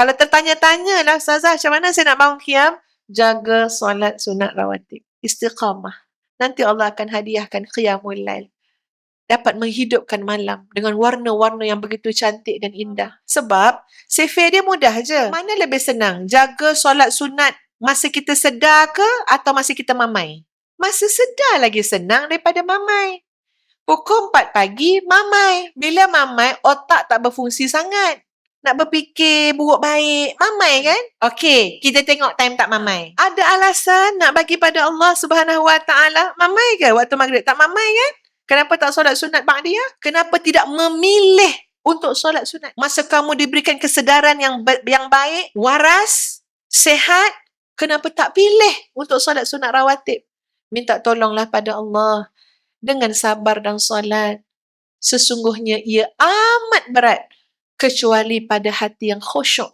Kalau tertanya-tanya lah Ustazah macam mana saya nak bangun qiyam? Jaga solat sunat rawatib. Istiqamah. Nanti Allah akan hadiahkan qiyamul lail. Dapat menghidupkan malam dengan warna-warna yang begitu cantik dan indah. Sebab sifir dia mudah je. Mana lebih senang? Jaga solat sunat masa kita sedar ke atau masa kita mamai? Masa sedar lagi senang daripada mamai. Pukul 4 pagi, mamai. Bila mamai, otak tak berfungsi sangat. Nak berfikir buruk baik. Mamai kan? Okey, kita tengok time tak mamai. Ada alasan nak bagi pada Allah Subhanahu Wa Taala mamai ke waktu maghrib? Tak mamai kan? Kenapa tak solat sunat ba'diyah? Kenapa tidak memilih untuk solat sunat? Masa kamu diberikan kesedaran yang yang baik, waras, sehat, kenapa tak pilih untuk solat sunat rawatib? Minta tolonglah pada Allah dengan sabar dan solat. Sesungguhnya ia amat berat kecuali pada hati yang khusyuk.